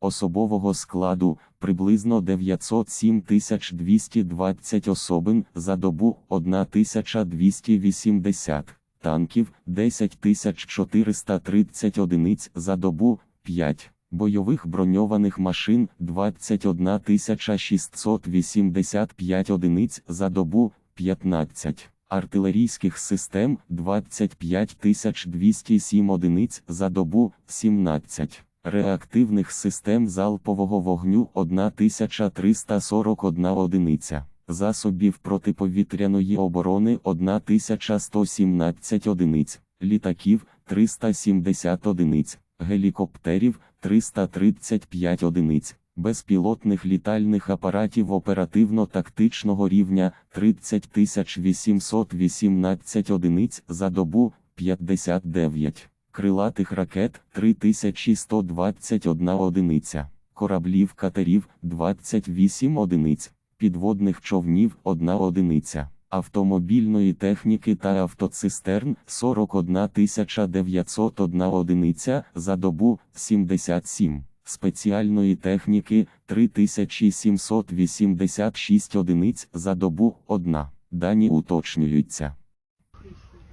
особового складу приблизно 907 220 особин за добу 1280, танків 10 430 одиниць за добу 5. Бойових броньованих машин 21 685 одиниць за добу 15, артилерійських систем 25 207 одиниць за добу 17, реактивних систем залпового вогню 1341 одиниця, засобів протиповітряної оборони 1117 одиниць, літаків 370 одиниць, гелікоптерів 335 одиниць, безпілотних літальних апаратів оперативно-тактичного рівня 30 818 одиниць за добу 59, крилатих ракет 3121 одиниця, кораблів катерів 28 одиниць, підводних човнів 1 одиниця. Автомобільної техніки та автоцистерн 41 901 одиниця за добу 77, спеціальної техніки 3786 одиниць за добу 1. Дані уточнюються.